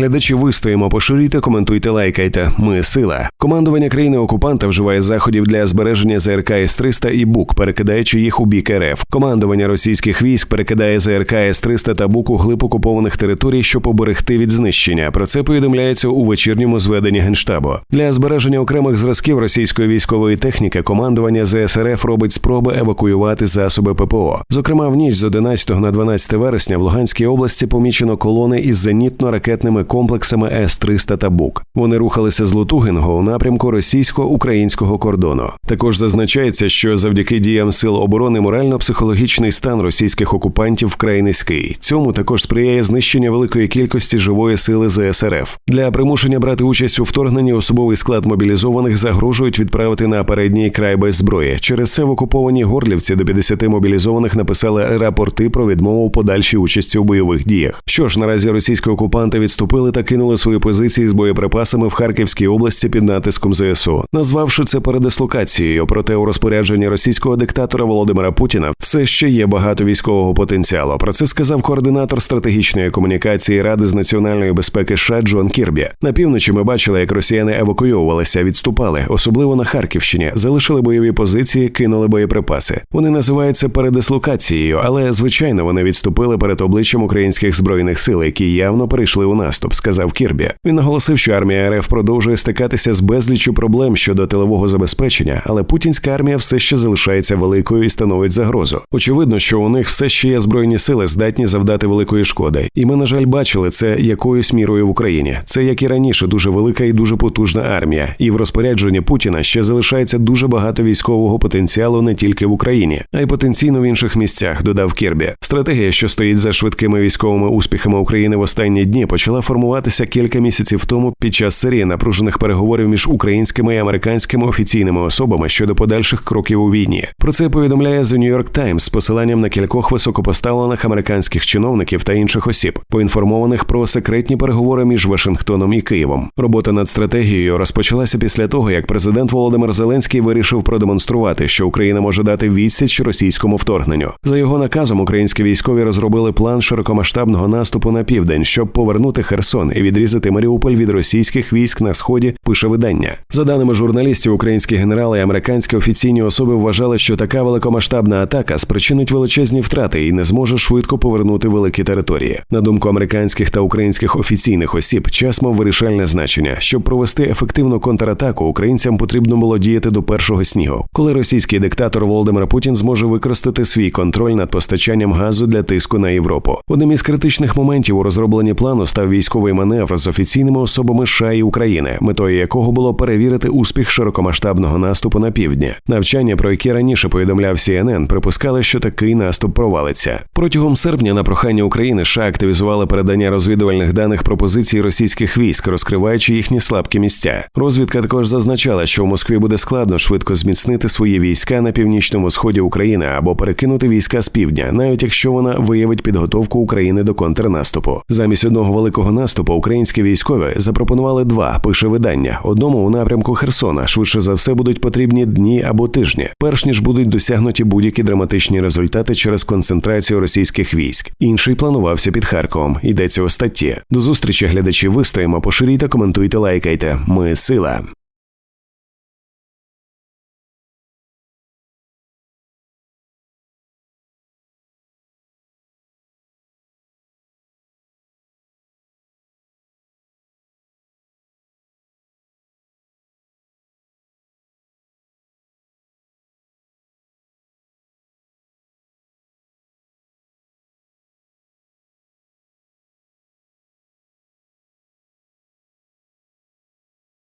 глядачі, вистоїмо, поширюйте, коментуйте, лайкайте. Ми сила. Командування країни окупанта вживає заходів для збереження ЗРК С-300 і БУК, перекидаючи їх у бік РФ. Командування російських військ перекидає ЗРК С-300 та БУК у глиб окупованих територій, щоб поберегти від знищення. Про це повідомляється у вечірньому зведенні генштабу. Для збереження окремих зразків російської військової техніки командування ЗСРФ робить спроби евакуювати засоби ППО. Зокрема, в ніч з 11 на 12 вересня в Луганській області помічено колони із зенітно-ракетними комплексами С-300 та БУК. Вони рухалися з Лутугінго у напрямку російсько-українського кордону. Також зазначається, що завдяки діям сил оборони морально-психологічний стан російських окупантів вкрай низький. Цьому також сприяє знищення великої кількості живої сили ЗСРФ. Для примушення брати участь у вторгненні особовий склад мобілізованих загрожують відправити на передній край без зброї. Через це в окупованій горлівці до 50 мобілізованих написали рапорти про відмову подальшій участі у бойових діях. Що ж наразі російські окупанти відступили та кинули свої позиції з боєприпасами в Харківській області під натиском ЗСУ, назвавши це передислокацією. Проте у розпорядженні російського диктатора Володимира Путіна все ще є багато військового потенціалу. Про це сказав координатор стратегічної комунікації Ради з національної безпеки США Джон Кірбі. На півночі ми бачили, як росіяни евакуйовувалися, відступали, особливо на Харківщині, залишили бойові позиції, кинули боєприпаси. Вони називаються передислокацією, але звичайно вони відступили перед обличчям українських збройних сил, які явно перейшли у наступ, сказав Кірбі. Він наголосив, що армія РФ продовжує стикатися з безліччю проблем щодо тилового забезпечення, але путінська армія все ще залишається великою і становить загрозу. Очевидно, що у них все ще є збройні сили, здатні завдати великої шкоди. І ми, на жаль, бачили це якоюсь мірою в Україні. Це як і раніше, дуже велика і дуже потужна армія. І в розпорядженні Путіна ще залишається дуже багато військового потенціалу не тільки в Україні, а й потенційно в інших місцях. Додав Кірбі. Стратегія, що стоїть за швидкими військовими успіхами України в останні дні, почала формуватися кілька місяців тому під час серії напружених переговорів між українськими і американськими офіційними особами щодо подальших кроків у війні. Про це повідомляє The New York Times з посиланням на кількох високопоставлених американських чиновників та інших осіб, поінформованих про секретні переговори між Вашингтоном і Києвом. Робота над стратегією розпочалася після того, як президент Володимир Зеленський вирішив продемонструвати, що Україна може дати відсіч російському вторгненню. За його наказом українські військові розробили план широкомасштабного наступу на південь, щоб повернути Херсон і відрізати Маріуполь від російських військ на сході. Пише видання. За даними журналістів, українські генерали і американські офіційні особи вважали, що така великомасштабна атака спричинить величезні втрати і не зможе швидко повернути великі території. На думку американських та українських офіційних осіб, час мав вирішальне значення. Щоб провести ефективну контратаку, українцям потрібно було діяти до першого снігу, коли російський диктатор Володимир Путін зможе використати свій контроль над постачанням газу для тиску на Європу. Одним із критичних моментів у розробленні плану став військовий маневр з офіційними особами США і України, метою якого було перевірити успіх широкомасштабного наступу на півдні. Навчання, про які раніше повідомляв CNN, припускали, що такий наступ провалиться. Протягом серпня на прохання України США активізували передання розвідувальних даних про позиції російських військ, розкриваючи їхні слабкі місця. Розвідка також зазначала, що в Москві буде складно швидко зміцнити свої війська на північному сході України або перекинути війська з півдня, навіть якщо вона виявить підготовку України до контрнаступу. Замість одного великого наступу українські військові запропонували два. Пише видання: одному у напрямку Херсона швидше за все будуть потрібні дні або тижні, перш ніж будуть досягнуті будь-які драматичні результати через концентрацію російських військ. Інший планувався під Харковом. Йдеться у статті. До зустрічі глядачі вистоїмо, Поширійте, коментуйте, лайкайте. Ми сила.